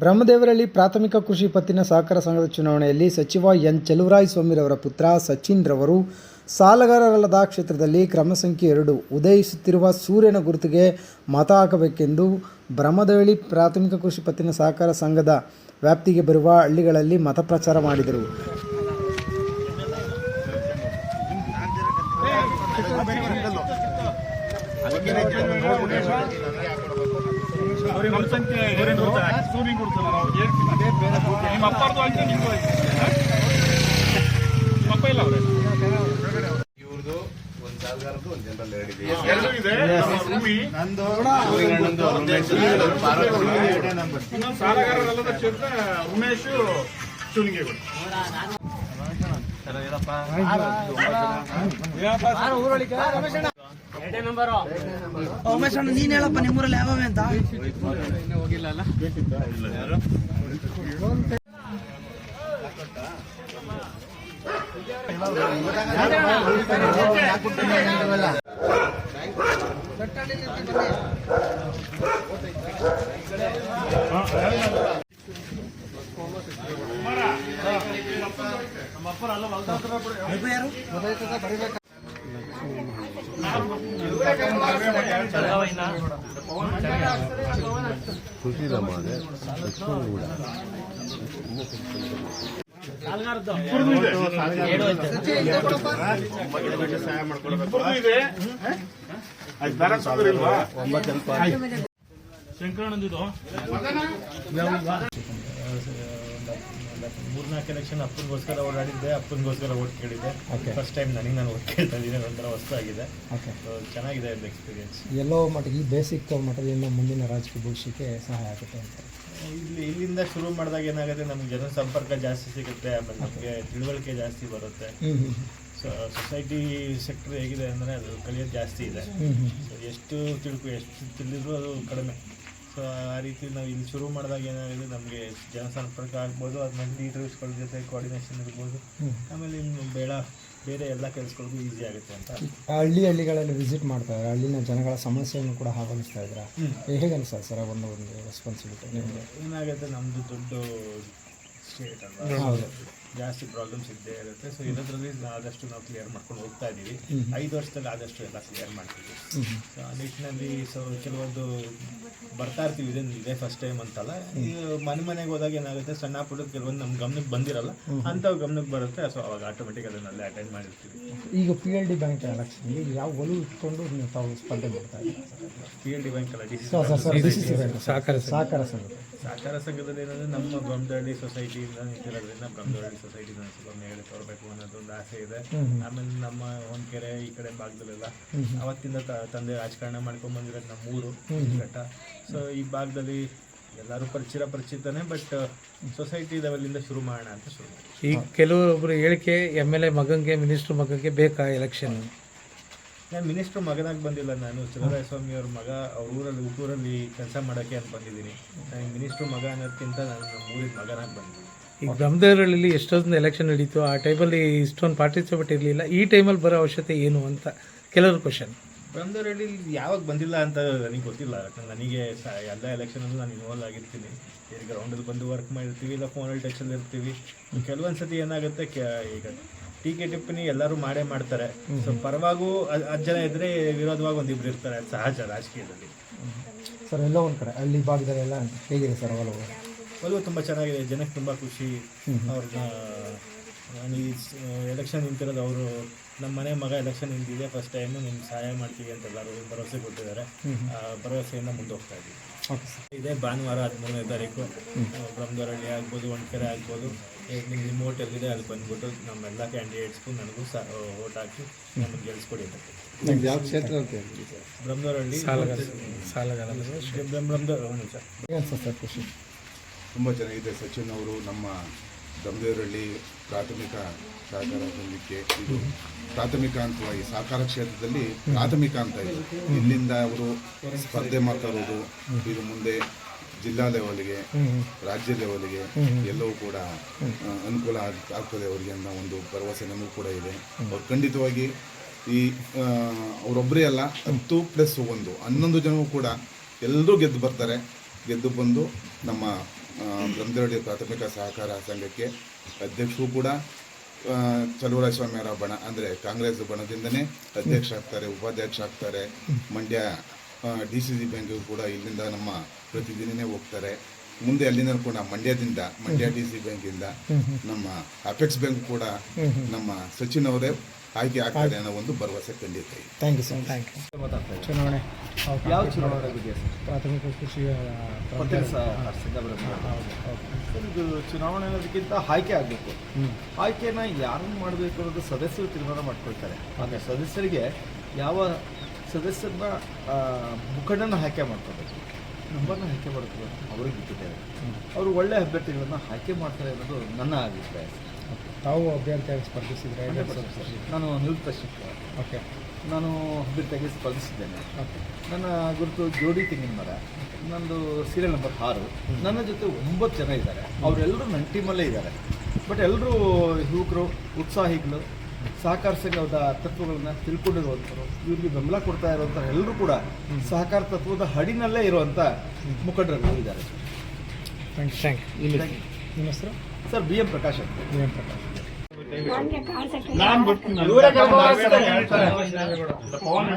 ಬ್ರಹ್ಮದೇವರಳ್ಳಿ ಪ್ರಾಥಮಿಕ ಕೃಷಿ ಪತ್ತಿನ ಸಹಕಾರ ಸಂಘದ ಚುನಾವಣೆಯಲ್ಲಿ ಸಚಿವ ಎನ್. ಚೆಲುವರಾಯ ಸ್ವಾಮಿರವರ ಪುತ್ರ ಸಚಿನ್ ರವರು ಸಾಲಗಾರರಲ್ಲದ ಕ್ಷೇತ್ರದಲ್ಲಿ ಕ್ರಮ ಸಂಖ್ಯೆ ಎರಡು ಉದಯಿಸುತ್ತಿರುವ ಸೂರ್ಯನ ಗುರುತಿಗೆ ಮತ ಹಾಕಬೇಕೆಂದು ಬ್ರಹ್ಮದೇವಳಿ ಪ್ರಾಥಮಿಕ ಕೃಷಿ ಪತ್ತಿನ ಸಹಕಾರ ಸಂಘದ ವ್ಯಾಪ್ತಿಗೆ ಬರುವ ಹಳ್ಳಿಗಳಲ್ಲಿ ಮತ ಪ್ರಚಾರ ಮಾಡಿದರು. ಸೂರ್ಯನ್ ಕೊಡ್ತಾರ ಅವ್ರಿಗೆ ನಿಮ್ಮ ಅಪ್ಪಾರ್ದು ಆಯ್ತು ನಿಮ್ದು ಆಯ್ತು. ನಿಮ್ಮ ಅಪ್ಪ ಇಲ್ಲ ಅವ್ರೆ? ಇವ್ರದ್ದು ಒಂದು ಸಾಲ್ಗಾರದ್ದು ಒಂದು ಜನರಲ್ ಎರಡು ಇದೆ. ಎರಡು ಇದೆ. ಭೂಮಿ. ಸೂರ್ಯನಣ್ಣಂದು ರಮೇಶ್ ಪಾರ್ವತಿ. ಇನ್ನೊಂದು ಸಾಲಗಾರರಲ್ಲದ ಕ್ಷೇತ್ರ ಉಮೇಶ್ ಚುನಿಗೆಗಳು. ಉಮೇಶ್ ನೀನ್ ಹೇಳಪ್ಪ ನಿಮ್ಮೂರಲ್ಲಿ ಅಂತ? ಯಾರು? ಇಬ್ಬರದು ಇಲ್ವಾ ಶಂಕರಾನಂದಿದು ಮೂರ್ನಾಲ್ಕು ಎಲೆಕ್ಷನ್ ಅಪ್ಪನಿಗೋಸ್ಕರ ಓಡಾಡಿದ್ದೆ ಅಪ್ಪನಿಗೋಸ್ಕರ ಓಟ್ ಕೇಳಿದ್ದೆ. ಫಸ್ಟ್ ಟೈಮ್ ನನಗೆ ನಾನು ಓಟ್ ಕೇಳ್ತಾ ಇದ್ದೀನಿ ಒಂಥರ ಹೊಸದಾಗಿದೆ So, ಚೆನ್ನಾಗಿದೆ ಒಂದು ಎಕ್ಸ್ಪೀರಿಯನ್ಸ್ ಎಲ್ಲೋ ಮಟ್ಟಿಗೆ ಈ ಬೇಸಿಕ್ ಮಟ್ಟದಿಂದ ಮುಂದಿನ ರಾಜಕೀಯ ಭವಿಷ್ಯಕ್ಕೆ ಸಹಾಯ ಆಗುತ್ತೆ ಅಂತ. ಇಲ್ಲಿ ಇಲ್ಲಿಂದ ಶುರು ಮಾಡಿದಾಗ ಏನಾಗುತ್ತೆ ನಮ್ಗೆ ಜನ ಸಂಪರ್ಕ ಜಾಸ್ತಿ ಸಿಗುತ್ತೆ ಆಮೇಲೆ ನಮಗೆ ತಿಳುವಳಿಕೆ ಜಾಸ್ತಿ ಬರುತ್ತೆ. ಸೊ ಸೊಸೈಟಿ ಸೆಕ್ಟರ್ ಹೇಗಿದೆ ಅಂದರೆ ಅದು ಕಲಿಯೋದು ಜಾಸ್ತಿ ಇದೆ. ಎಷ್ಟು ತಿಳ್ಕೊ ಎಷ್ಟು ತಿಳಿದ್ರು ಅದು ಕಡಿಮೆ. ಸೊ ಆ ರೀತಿ ನಾವು ಇಲ್ಲಿ ಶುರು ಮಾಡಿದಾಗ ಏನಾಗಿದೆ ನಮಗೆ ಜನಸಂಪರ್ಕ ಆಗ್ಬೋದು ಆದ್ಮೇಲೆ ಲೀಡರ್ಸ್ಗಳ ಜೊತೆ ಕೋಆರ್ಡಿನೇಷನ್ ಇರ್ಬೋದು. ಆಮೇಲೆ ಇನ್ನು ಬೇಡ ಬೇರೆ ಎಲ್ಲ ಕೆಲಸಗಳಿಗೂ ಈಸಿ ಆಗುತ್ತೆ ಅಂತ. ಹಳ್ಳಿ ಹಳ್ಳಿಗಳಲ್ಲಿ ವಿಸಿಟ್ ಮಾಡ್ತಾ ಇದ್ದಾರೆ ಹಳ್ಳಿನ ಜನಗಳ ಸಮಸ್ಯೆಯನ್ನು ಕೂಡ ಆಹ್ವಾನಿಸ್ತಾ ಇದ್ದಾರೆ. ಹೇಗೆ ಅನಿಸ್ತದೆ ಸರ್ ಒಂದು ಒಂದು ರೆಸ್ಪಾನ್ಸಿಬಿಲಿಟಿ ಏನಾಗುತ್ತೆ ನಮ್ಮದು ದೊಡ್ಡ ಸ್ಟೇಟ್ ಅಲ್ವಾ? ಹೌದು. ಜಾಸ್ತಿ ಪ್ರಾಬ್ಲಮ್ಸ್ ಇದ್ದೇ ಇರುತ್ತೆ. ಸೊ ಇರೋದ್ರಲ್ಲಿ ಆದಷ್ಟು ನಾವು ಕ್ಲಿಯರ್ ಮಾಡ್ಕೊಂಡು ಹೋಗ್ತಾ ಇದ್ದೀವಿ ಐದು ವರ್ಷದಲ್ಲಿ ಆದಷ್ಟು ಎಲ್ಲ ಕ್ಲಿಯರ್ ಮಾಡ್ತೀವಿ. ಸೊ ಆ ನಿಟ್ಟಿನಲ್ಲಿ ಸೊ ಕೆಲವೊಂದು ಬರ್ತಾ ಇರ್ತೀವಿ. ಇದೇ ಇದೇ ಫಸ್ಟ್ ಟೈಮ್ ಅಂತಲ್ಲ. ಮನೆ ಮನೆಗೆ ಹೋದಾಗ ಏನಾಗುತ್ತೆ ಸಣ್ಣ ಪುಟ್ಟ ಕೆಲವೊಂದು ನಮ್ಮ ಗಮನಕ್ಕೆ ಬಂದಿರಲ್ಲ ಅಂಥವು ಗಮನಕ್ಕೆ ಬರುತ್ತೆ. ಸೊ ಅವಾಗ ಆಟೋಮೆಟಿಕ್ ಅದನ್ನಲ್ಲೇ ಅಟೆಂಡ್ ಮಾಡಿರ್ತೀವಿ. ಈಗ ಪಿ ಎಲ್ ಡಿ ಬ್ಯಾಂಕ್ ಎಲೆಕ್ಷನ್ಗೆ ಯಾವ ಒಲವು ಇಟ್ಕೊಂಡು ತಾವು ಸ್ಪರ್ಧೆ ಮಾಡ್ತಾ ಪಿ ಎಲ್ ಡಿ ಬ್ಯಾಂಕ್ ಅಲ್ಲ ಸಹಕಾರ ಸಹಕಾರ ಸಂಘ. ಸಹಕಾರ ಸಂಘದಲ್ಲಿ ಏನಂದ್ರೆ ನಮ್ಮ ಬ್ರಹ್ಮದಹಳ್ಳಿ ಸೊಸೈಟಿಯಿಂದ ನಿಂತಿರೋದ್ರಿಂದ ಬ್ರಹ್ಮದಹಳ್ಳಿ ಸೊಸೈಟಿನ ಸ್ವಲ್ಪ ಹೇಳಿ ತರಬೇಕು ಅನ್ನೋದು ಒಂದು ಆಸೆ ಇದೆ. ಆಮೇಲೆ ನಮ್ಮ ಕೆರೆ ಈ ಕಡೆ ಭಾಗದಲ್ಲೆಲ್ಲ ಅವತ್ತಿಂದ ತಂದೆ ರಾಜಕಾರಣ ಮಾಡ್ಕೊಂಡ್ ಬಂದಿರೋದು ನಮ್ಮ ಊರು ಘಟ್ಟ ಸೊ ಈ ಭಾಗದಲ್ಲಿ ಎಲ್ಲರೂ ಪರಿಚಿತ ಪರಿಚಿತನೇ ಬಟ್ ಸೊಸೈಟಿ ಲೆವೆಲಿಂದ ಶುರು ಮಾಡೋಣ ಅಂತ ಶುರು ಮಾಡಿ ಈಗ ಕೆಲವೊಬ್ರು ಹೇಳಿಕೆ ಎಂ ಎಲ್ ಎ ಮಗಂಗೆ ಮಿನಿಸ್ಟರ್ ಮಗಂಗೆ ಬೇಕಾ ಎಲೆಕ್ಷನ್ ನಾನು ಮಿನಿಸ್ಟರ್ ಮಗನಾಗಿ ಬಂದಿಲ್ಲ ನಾನು. ಚಲರಾಯ ಸ್ವಾಮಿ ಅವ್ರ ಮಗ ಅವ್ರ ಊರಲ್ಲಿ ಹುಟ್ಟೂರಲ್ಲಿ ಕೆಲಸ ಮಾಡೋಕ್ಕೆ ಅಂತ ಬಂದಿದ್ದೀನಿ. ನನಗೆ ಮಿನಿಸ್ಟರ್ ಮಗ ಅನ್ನೋದಕ್ಕಿಂತ ನಾನು ನಮ್ಮ ಊರಿನ ಮಗನಾಗಿ ಬಂದಿದ್ದೀನಿ. ಈಗ ಬ್ರಹ್ಮದೇವರಲ್ಲಿ ಎಷ್ಟೊಂದು ಎಲೆಕ್ಷನ್ ನಡೀತು ಆ ಟೈಮಲ್ಲಿ ಇಷ್ಟೊಂದು ಪಾರ್ಟಿಸಿಪೇಟ್ ಇರಲಿಲ್ಲ. ಈ ಟೈಮಲ್ಲಿ ಬರೋ ಅವಶ್ಯಕತೆ ಏನು ಅಂತ ಕೆಲವರು ಕ್ವಶನ್ ಬ್ರಹ್ಮದೇವರಲ್ಲಿ ಯಾವಾಗ ಬಂದಿಲ್ಲ ಅಂತ ನನಗೆ ಗೊತ್ತಿಲ್ಲ. ಯಾಕಂದ್ರೆ ನನಗೆ ಸ ಎಲ್ಲ ಎಲೆಕ್ಷನಲ್ಲೂ ನಾನು ಇನ್ವಾಲ್ವ್ ಆಗಿರ್ತೀನಿ. ಈಗ ಗ್ರೌಂಡಲ್ಲಿ ಬಂದು ವರ್ಕ್ ಮಾಡಿರ್ತೀವಿ ಇಲ್ಲ ಫೋನಲ್ಲಿ ಟಚಲ್ಲಿ ಇರ್ತೀವಿ. ಕೆಲವೊಂದು ಸತಿ ಏನಾಗುತ್ತೆ ಈಗ ಟೀಕೆ ಟಿಪ್ಪಣಿ ಎಲ್ಲರೂ ಮಾಡೇ ಮಾಡ್ತಾರೆ. ಸೊ ಪರವಾಗೂ ಹತ್ತು ಜನ ಇದ್ರೆ ವಿರೋಧವಾಗಿ ಒಂದಿಬ್ರು ಇರ್ತಾರೆ. ಸಹಜ ರಾಜಕೀಯದಲ್ಲಿ. ಸರ್ ಎಲ್ಲೋ ಒಂದು ಕಡೆ ಹಳ್ಳಿ ಭಾಗದಲ್ಲೆಲ್ಲ ಹೇಗಿದೆ ಸರ್ ಒಲವು ಒಲವು ತುಂಬ ಚೆನ್ನಾಗಿದೆ ಜನಕ್ಕೆ ತುಂಬ ಖುಷಿ. ಅವ್ರನ್ನ ನಾನು ಈ ಎಲೆಕ್ಷನ್ ನಿಂತಿರೋದು ಅವರು ನಮ್ಮ ಮನೆ ಮಗ ಎಲೆಕ್ಷನ್ ನಿಂತಿದೆ ಫಸ್ಟ್ ಟೈಮು ನಿಮ್ಗೆ ಸಹಾಯ ಮಾಡ್ತೀವಿ ಅಂತ ಎಲ್ಲರೂ ಭರವಸೆ ಕೊಟ್ಟಿದ್ದಾರೆ. ಆ ಭರವಸೆಯಿಂದ ಮುಂದೆ ಹೋಗ್ತಾ ಇದ್ದೀವಿ ಸರ್. ಇದೇ ಭಾನುವಾರ ಹದಿಮೂರನೇ ತಾರೀಕು. ಬ್ರಹ್ಮದೊರಳ್ಳಿ ಆಗ್ಬೋದು ಒಂಡ್ಕೆರೆ ಆಗ್ಬೋದು. ಈಗ ನಿಮ್ಮ ನಿಮ್ಮ ಹೋಟೆಲ್ ಇದೆ ಅಲ್ಲಿ ಬಂದ್ಬಿಟ್ಟು ನಮ್ಮೆಲ್ಲ ಕ್ಯಾಂಡಿಡೇಟ್ಸ್ಗೂ ನನಗೂ ಸಹ ಓಟ್ ಹಾಕಿ ನಮಗೆ ಗೆಲ್ಸ್ಕೊಡಿ ಅಂತ ಯಾವ ಕ್ಷೇತ್ರ ಅಂತ ಏನು ಅನ್ಸುತ್ತೆ ಸರ್ ಖುಷಿ? ತುಂಬ ಚೆನ್ನಾಗಿದೆ ಸಚಿನ್ ಅವರು ನಮ್ಮ ದಮದೇವರಳ್ಳಿ ಪ್ರಾಥಮಿಕ ಸಹಕಾರ ಸಂಘಕ್ಕೆ ಇದು ಪ್ರಾಥಮಿಕ ಹಂತವಾಗಿ ಸಹಕಾರ ಕ್ಷೇತ್ರದಲ್ಲಿ ಪ್ರಾಥಮಿಕ ಅಂತ ಇದೆ. ಇಲ್ಲಿಂದ ಅವರು ಸ್ಪರ್ಧೆ ಮಾಡ್ತಾ ಇರೋದು ಇದು ಮುಂದೆ ಜಿಲ್ಲಾ ಲೆವೆಲ್ಗೆ, ರಾಜ್ಯ ಲೆವೆಲ್ಗೆ ಎಲ್ಲವೂ ಕೂಡ ಅನುಕೂಲ ಆಗ್- ಆಗ್ತದೆ ಅವರಿಗೆ ಅನ್ನೋ ಒಂದು ಭರವಸೆ ನಮಗೂ ಕೂಡ ಇದೆ. ಅವ್ರು ಖಂಡಿತವಾಗಿ ಈ ಅವರೊಬ್ಬರೇ ಅಲ್ಲ, ಹತ್ತು ಪ್ಲಸ್ ಒಂದು, ಹನ್ನೊಂದು ಜನವೂ ಕೂಡ ಎಲ್ಲರೂ ಗೆದ್ದು ಬರ್ತಾರೆ. ಗೆದ್ದು ಬಂದು ನಮ್ಮ ಆ, ಪ್ರಾಥಮಿಕ ಸಹಕಾರ ಸಂಘಕ್ಕೆ ಅಧ್ಯಕ್ಷರು ಕೂಡ ಆ, ಚಲುವರಾಯ ಸ್ವಾಮಿಯವರ ಬಣ ಅಂದರೆ ಕಾಂಗ್ರೆಸ್ ಬಣದಿಂದನೇ ಅಧ್ಯಕ್ಷ ಆಗ್ತಾರೆ ಉಪಾಧ್ಯಕ್ಷ ಆಗ್ತಾರೆ. Mandya D C C bank ಕೂಡ ಇಲ್ಲಿಂದ ನಮ್ಮ ಪ್ರತಿದಿನನೇ ಹೋಗ್ತಾರೆ. ಮುಂದೆ ಅಲ್ಲಿಂದ ಕೂಡ ಮಂಡ್ಯದಿಂದ ಮಂಡ್ಯ ಡಿ ಸಿ ಬ್ಯಾಂಕಿಂದ ನಮ್ಮ ಅಪೆಕ್ಸ್ ಬ್ಯಾಂಕ್ ಕೂಡ ನಮ್ಮ ಸಚಿನ್ ಅವರೇ ಆಯ್ಕೆ ಆಗ್ತಾರೆ ಅನ್ನೋ ಒಂದು ಭರವಸೆ ಖಂಡಿತ ಇದೆ. Thank you sir thank you ಚುನಾವಣೆ. ಯಾವ ಚುನಾವಣೆ ಬಗ್ಗೆ? ಸರ್? ಪ್ರಾಥಮಿಕ ಕೃಷಿ ಪತ್ತಿನ ಸ- ಸಿದ್ದಾಪುರ ಸರ್, ಇದು ಚುನಾವಣೆ ಅನ್ನೋದಕ್ಕಿಂತ ಆಯ್ಕೆ ಆಗಬೇಕು. ಆಯ್ಕೆನ ಯಾರನ್ನು ಮಾಡಬೇಕು ಅನ್ನೋದು ಸದಸ್ಯರು ತೀರ್ಮಾನ ಮಾಡ್ಕೊಳ್ತಾರೆ. ಆದರೆ ಸದಸ್ಯರಿಗೆ ಯಾವ ಸದಸ್ಯರನ್ನ ಮುಖಂಡನ ಆಯ್ಕೆ ಮಾಡ್ಕೋಬೇಕು ನಂಬರ್ನ ಆಯ್ಕೆ ಮಾಡ್ಕೋಬೇಕು ಅವ್ರಿಗೆ ಬಿಟ್ಟಿದ್ದಾರೆ ಅವರು ಒಳ್ಳೆ ಅಭ್ಯರ್ಥಿಗಳನ್ನು ಆಯ್ಕೆ ಮಾಡ್ತಾರೆ ಅನ್ನೋದು ನನ್ನ ಅಭಿಪ್ರಾಯ. ತಾವು ಅಭ್ಯರ್ಥಿಯಾಗಿ ಸ್ಪರ್ಧಿಸಿದ್ರೆ ನಾನು ನಿವೃತ್ತ ಶಿಕ್ಷಕ. ಓಕೆ. ನಾನು ಅಭ್ಯರ್ಥಿಯಾಗಿ ಸ್ಪರ್ಧಿಸಿದ್ದೇನೆ. ನನ್ನ ಗುರುತು ಜೋಡಿ ತೆಂಗಿನ ಮರ. ನಂದು ಸೀರಿಯಲ್ ನಂಬರ್ ಆರು. ನನ್ನ ಜೊತೆ ಒಂಬತ್ತು ಜನ ಇದ್ದಾರೆ. ಅವರೆಲ್ಲರೂ ನನ್ನ ಟೀಮಲ್ಲೇ ಇದ್ದಾರೆ. ಬಟ್ ಎಲ್ಲರೂ ಯುವಕರು ಉತ್ಸಾಹಿಗಳು ಸಹಕಾರ ಸಂಘದ ತತ್ವಗಳನ್ನ ತಿಳ್ಕೊಂಡಿರುವಂಥವ್ರು ಇವ್ರಿಗೆ ಬೆಂಬಲ ಕೊಡ್ತಾ ಇರುವಂಥ ಎಲ್ಲರೂ ಕೂಡ ಸಹಕಾರ ತತ್ವದ ಹಡಿನಲ್ಲೇ ಇರುವಂಥ ಮುಖಂಡರುಗಳು ಇದ್ದಾರೆ. ಥ್ಯಾಂಕ್ ಯು ಥ್ಯಾಂಕ್ ಯು ನಿಮ್ಮ ಹೆಸರು ಸರ್ ಬಿ ಎಂ ಪ್ರಕಾಶ್ ಅಂತ. B M Prakash. ನಾನು ಬರ್ತೀನಿ ಪವನ್